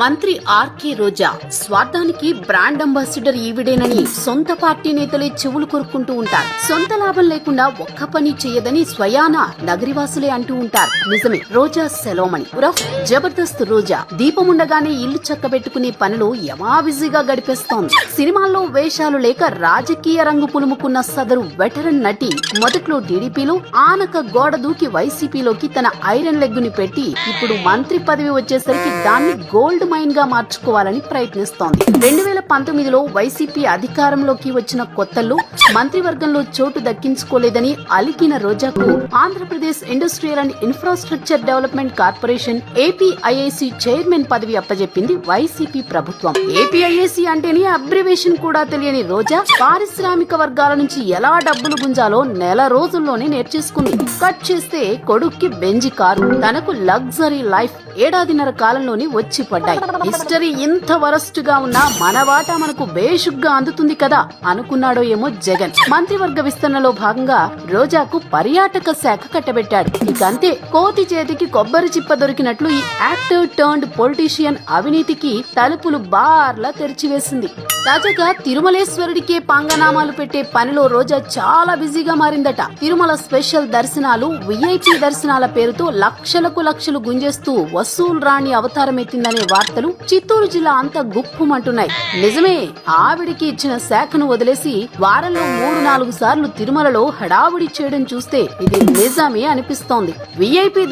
మంత్రి ఆర్కే రోజా స్వార్థానికి brand ambassador ఈవిడేనని సొంత పార్టీ నేతలే చెవులు కొరుక్కుంటూ ఉంటారు. సొంత లాభం లేకుండా ఒక్క పని చేయదని స్వయాన నగరివాసులే అంటూ ఉంటారు. నిజమే రోజా సెలోమణి. ఉరఫ్ జబర్దస్త్ రోజా. దీపముండగానే ఇల్లు చక్కబెట్టుకునే పనులు యమా బిజీగా గడిపేస్తోంది. సినిమాల్లో వేషాలు లేక రాజకీయ రంగు పులుముకున్న సదరు వెటరన్ నటి మొదట్లో టీడీపీలో ఆనక గోడ దూకి వైసీపీలోకి తన ఐరన్ లెగ్గుని పెట్టి ఇప్పుడు మంత్రి పదవి వచ్చేసరికి దాన్ని గోల్డ్ మైన్గా మార్చుకోవాలని ప్రయత్నిస్తోంది. రెండు వేల పంతొమ్మిదిలో వైసీపీ అధికారంలోకి వచ్చిన కొత్తల్లో మంత్రివర్గంలో చోటు దక్కించుకోలేదని అలిగిన రోజాకు Andhra Pradesh industrial and infrastructure development corporation APIIC chairman పదవి అప్పజెప్పింది వైసీపీ ప్రభుత్వం. ఏపీఐఏసీ అంటేనే అబ్రివేషన్ కూడా తెలియని రోజా పారిశ్రామిక వర్గాల నుంచి ఎలా డబ్బులు గుంజాలో నెల రోజుల్లోనే నేర్చేసుకుంది. కట్ చేస్తే కొడుక్కి బెంజి కారు. తనకు లగ్జరీ లైఫ్ ఏడాదిన్నర కాలంలోనే వచ్చి పడ్డాయి. హిస్టరీ ఇంత వరస్ట్గా ఉన్నా మన వాటా మనకు బేషుగ్గా అందుతుంది కదా అనుకున్నాడో ఏమో జగన్. మంత్రివర్గ విస్తరణలో భాగంగా రోజాకు పర్యాటక శాఖ కట్టబెట్టాడు. ఇక అంతే కోతి చేతికి కొబ్బరి చిప్ప దొరికినట్లు ఈ యాక్టివ్ టర్న్డ్ పొలిటీషియన్ అవినీతికి తలుపులు బార్లా తెరిచివేసింది. తాజాగా తిరుమలేశ్వరుడికే పాంగనామాలు పెట్టే పనిలో రోజా చాలా బిజీగా మారిందట. తిరుమల స్పెషల్ దర్శనాలు విఐపి దర్శనాల పేరుతో లక్షలకు లక్షలు గుంజేస్తూ వసూలు రాణి అవతారం వార్త వార్తలు చిత్తూరు జిల్లా అంతా గుప్పుమంటున్నాయి. నిజమే ఆవిడికి ఇచ్చిన శాఖను వదిలేసి వారంలో మూడు నాలుగు సార్లు తిరుమలలో హడావుడి చేయడం చూస్తే ఇది నిజమే అనిపిస్తోంది. విఐపి